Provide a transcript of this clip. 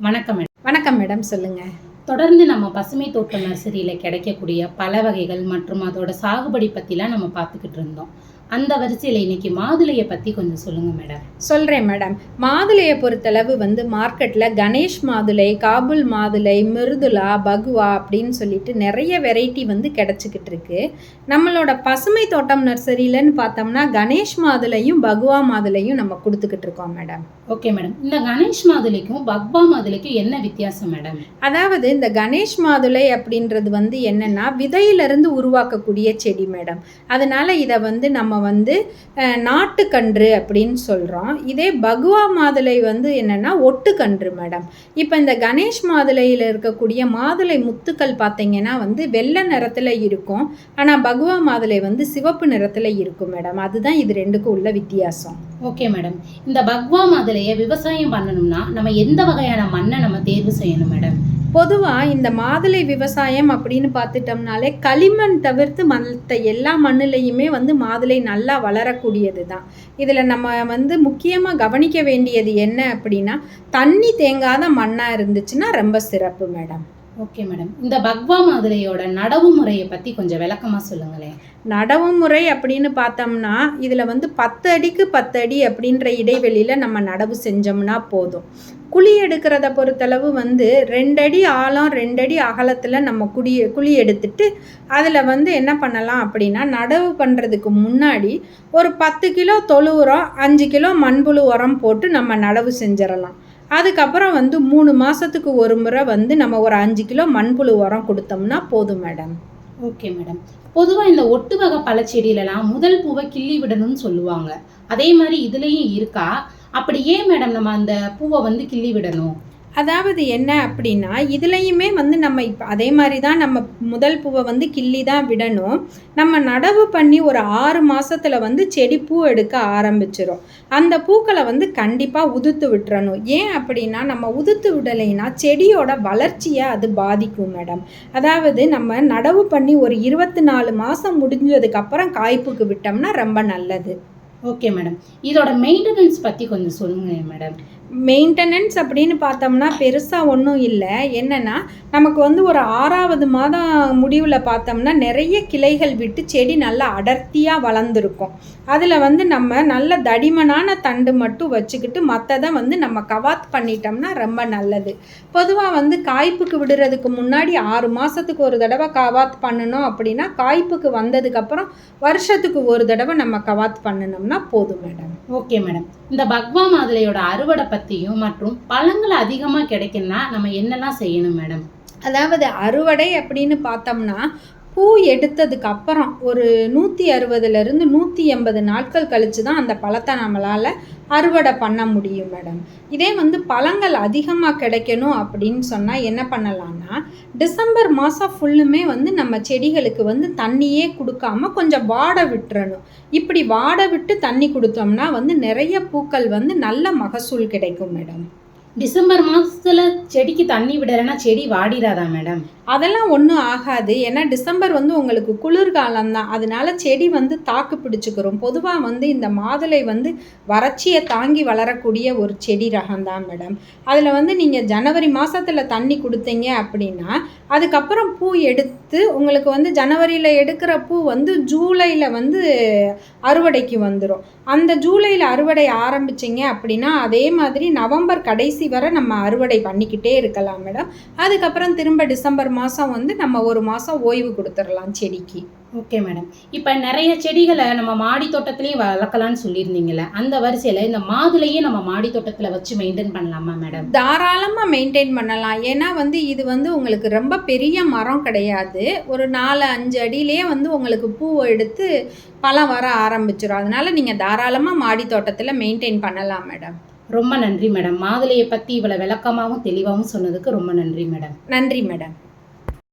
வணக்கம் மேடம். வணக்கம் மேடம் சொல்லுங்கள் தொடர்ந்து நம்ம பசுமை தோட்டம் நர்சரியில் கிடைக்கக்கூடிய பல வகைகள் மற்றும் அதோட சாகுபடி பற்றிலாம் நம்ம பார்த்துக்கிட்டு இருந்தோம். அந்த வரிசையில் இன்னைக்கு மாதுளையை பற்றி கொஞ்சம் சொல்லுங்கள் மேடம். சொல்கிறேன் மேடம். மாதுளையை பொறுத்தளவு வந்து மார்க்கெட்டில் கணேஷ் மாதுளை காபுல் மாதுளை மிருதுலா பகுவா அப்படின்னு சொல்லிட்டு நிறைய வெரைட்டி வந்து கிடச்சிக்கிட்டு இருக்கு. நம்மளோட பசுமை தோட்டம் நர்சரியிலன்னு பார்த்தோம்னா கணேஷ் மாதுளையும் பகுவா மாதுளையும் நம்ம கொடுத்துக்கிட்டு இருக்கோம் மேடம். Okay madam. இந்த கணேஷ் மாதுளைக்கும் பக்வா மாதுளைக்கும் என்ன வித்தியாசம் மேடம்? அதாவது இந்த கணேஷ் மாதுளை அப்படின்றது வந்து என்னன்னா விதையிலிருந்து உருவாக்கக்கூடிய செடி மேடம் அதனால இதை வந்து நம்ம வந்து நாட்டுக்கன்று அப்படின்னு சொல்கிறோம் இதே பகுவா மாதுளை வந்து என்னன்னா ஒட்டுக்கன்று மேடம் இப்போ இந்த கணேஷ் மாதுளையில் இருக்கக்கூடிய மாதுளை முத்துக்கள் பார்த்தீங்கன்னா வந்து வெள்ளை நிறத்தில் இருக்கும். ஆனால் பகுவா மாதுளை வந்து சிவப்பு நிறத்தில் இருக்கும் மேடம் அதுதான் இது ரெண்டுக்கும் உள்ள வித்தியாசம். ஓகே மேடம் இந்த பக்வா மாதுளையை விவசாயம் பண்ணணும்னா நம்ம எந்த வகையான மண்ணை நம்ம தேர்வு செய்யணும் மேடம் பொதுவாக இந்த மாதுளை விவசாயம் அப்படின்னு பார்த்துட்டோம்னாலே களிமண் தவிர்த்து மற்ற எல்லா மண்ணிலையுமே வந்து மாதுளை நல்லா வளரக்கூடியது தான். இதில் நம்ம வந்து முக்கியமாக கவனிக்க வேண்டியது என்ன அப்படின்னா தண்ணி தேங்காத மண்ணாக இருந்துச்சுன்னா ரொம்ப சிறப்பு மேடம். Okay madam. இந்த பக்வா மாதிரியோட நடவு முறையை பற்றி கொஞ்சம் விளக்கமாக சொல்லுங்களேன். நடவு முறை அப்படின்னு பார்த்தோம்னா இதில் வந்து பத்து அடிக்கு பத்து அடி அப்படின்ற இடைவெளியில் நம்ம நடவு செஞ்சோம்னா போதும். குழி எடுக்கிறத பொறுத்தளவு வந்து ரெண்டடி ஆழம் ரெண்டடி அகலத்தில் நம்ம குடி குழி எடுத்துட்டு அதில் வந்து என்ன பண்ணலாம் அப்படின்னா நடவு பண்ணுறதுக்கு முன்னாடி ஒரு பத்து கிலோ தொழு உரம் அஞ்சு கிலோ மண்புழு உரம் போட்டு நம்ம நடவு செஞ்சிடலாம். அதுக்கப்புறம் வந்து மூணு மாதத்துக்கு ஒரு முறை வந்து நம்ம ஒரு அஞ்சு கிலோ மண்புழு உரம் கொடுத்தோம்னா போதும் மேடம். Okay madam. பொதுவாக இந்த ஒட்டு வகை பழச்செடியிலலாம் முதல் பூவை கிள்ளி விடணும்னு சொல்லுவாங்க. அதே மாதிரி இதுலேயும் இருக்கா? அப்படி ஏன் மேடம் நம்ம அந்த பூவை வந்து கிள்ளி விடணும்? அதாவது என்ன அப்படின்னா இதுலேயுமே வந்து நம்ம இப்போ அதே மாதிரி தான் நம்ம முதல் பூவை வந்து கிள்ளி தான் விடணும். நம்ம நடவு பண்ணி ஒரு ஆறு மாதத்தில் வந்து செடி பூ எடுக்க ஆரம்பிச்சிடும் அந்த பூக்களை வந்து கண்டிப்பாக உதுத்து விட்டுறணும். ஏன் அப்படின்னா நம்ம உதுத்து விடலைன்னா செடியோட வளர்ச்சியை அது பாதிக்கும் மேடம். அதாவது நம்ம நடவு பண்ணி ஒரு இருபத்தி நாலு மாதம் முடிஞ்சதுக்கப்புறம் காய்ப்புக்கு விட்டோம்னா ரொம்ப நல்லது. Okay madam. இதோட மெயின்டெனன்ஸ் பற்றி கொஞ்சம் சொல்லுங்க மேடம். மெயின்டெனன்ஸ் அப்படின்னு பார்த்தோம்னா பெருசாக ஒன்றும் இல்லை. என்னென்னா நமக்கு வந்து ஒரு ஆறாவது மாதம் முடிவில் பார்த்தோம்னா நிறைய கிளைகள் விட்டு செடி நல்லா அடர்த்தியாக வளர்ந்துருக்கும். அதில் வந்து நம்ம நல்ல தடிமனான தண்டு மட்டும் வச்சுக்கிட்டு மற்றதை வந்து நம்ம கவாத் பண்ணிட்டோம்னா ரொம்ப நல்லது. பொதுவாக வந்து காய்ப்புக்கு விடுறதுக்கு முன்னாடி ஆறு மாதத்துக்கு ஒரு தடவை கவாத் பண்ணணும் அப்படின்னா காய்ப்புக்கு வந்ததுக்கப்புறம் வருஷத்துக்கு ஒரு தடவை நம்ம கவாத் பண்ணினோம்னா போதும் மேடம். Okay madam. இந்த பக்வா மாதிரியோட அறுவடை பற்றியும் மற்றும் பழங்கள் அதிகமாக கிடைக்குன்னா நம்ம என்னெல்லாம் செய்யணும் மேடம்? அதாவது அறுவடை அப்படின்னு பார்த்தோம்னா பூ எடுத்ததுக்கு அப்புறம் ஒரு நூற்றி அறுபதுலேருந்து நூற்றி எண்பது நாட்கள் கழித்து தான் அந்த பழத்தை நம்மளால் அறுவடை பண்ண முடியும் மேடம் இதே வந்து பழங்கள் அதிகமாக கிடைக்கணும் அப்படின்னு சொன்னால் என்ன பண்ணலாம்னா டிசம்பர் மாதம் ஃபுல்லுமே வந்து நம்ம செடிகளுக்கு வந்து தண்ணியே கொடுக்காம கொஞ்சம் வாட விட்டுறணும். இப்படி வாட விட்டு தண்ணி கொடுத்தோம்னா வந்து நிறைய பூக்கள் வந்து நல்ல மகசூல் கிடைக்கும் மேடம் டிசம்பர் மாதத்தில் செடிக்கு தண்ணி விடலைன்னா செடி வாடிடாதா மேடம் அதெல்லாம் ஒன்றும் ஆகாது. ஏன்னா டிசம்பர் வந்து உங்களுக்கு குளிர்காலம் தான். அதனால செடி வந்து தாக்கு பிடிச்சிக்கிறோம். பொதுவாக வந்து இந்த மாதுளை வந்து வறட்சியை தாங்கி வளரக்கூடிய ஒரு செடி ரகம் தான் மேடம் அதில் வந்து நீங்கள் ஜனவரி மாதத்தில் தண்ணி கொடுத்தீங்க அப்படின்னா அதுக்கப்புறம் பூ எடுத்து உங்களுக்கு வந்து ஜனவரியில் எடுக்கிற பூ வந்து ஜூலையில் வந்து அறுவடைக்கு வந்துடும் அந்த ஜூலையில் அறுவடை ஆரம்பிச்சிங்க அப்படின்னா அதே மாதிரி நவம்பர் கடைசி வரை நம்ம அறுவடை பண்ணிக்கிட்டே இருக்கலாம் மேடம் அதுக்கப்புறம் திரும்ப டிசம்பர் மாதம் வந்து நம்ம ஒரு மாதம் ஓய்வு கொடுத்துடலாம் செடிக்கு. ஓகே மேடம் இப்போ நிறைய செடிகளை நம்ம மாடி தோட்டத்திலையும் வளர்க்கலாம்னு சொல்லியிருந்தீங்கல்ல அந்த வரிசையில் இந்த மாதுளையே நம்ம மாடி தோட்டத்தில் வச்சு மெயின்டைன் பண்ணலாமா மேடம் தாராளமாக மெயின்டைன் பண்ணலாம். ஏன்னா வந்து இது வந்து உங்களுக்கு ரொம்ப பெரிய மரம் கிடையாது. ஒரு நாலு அஞ்சு அடியிலேயே வந்து உங்களுக்கு பூவை எடுத்து பழம் வர ஆரம்பிச்சிடும் அதனால நீங்கள் தாராளமாக மாடி தோட்டத்தில் மெயின்டைன் பண்ணலாம் மேடம் ரொம்ப நன்றி மேடம். மாதுளையை பற்றி இவ்வளோ விளக்கமாகவும் தெளிவாகவும் சொன்னதுக்கு ரொம்ப நன்றி மேடம். நன்றி மேடம்.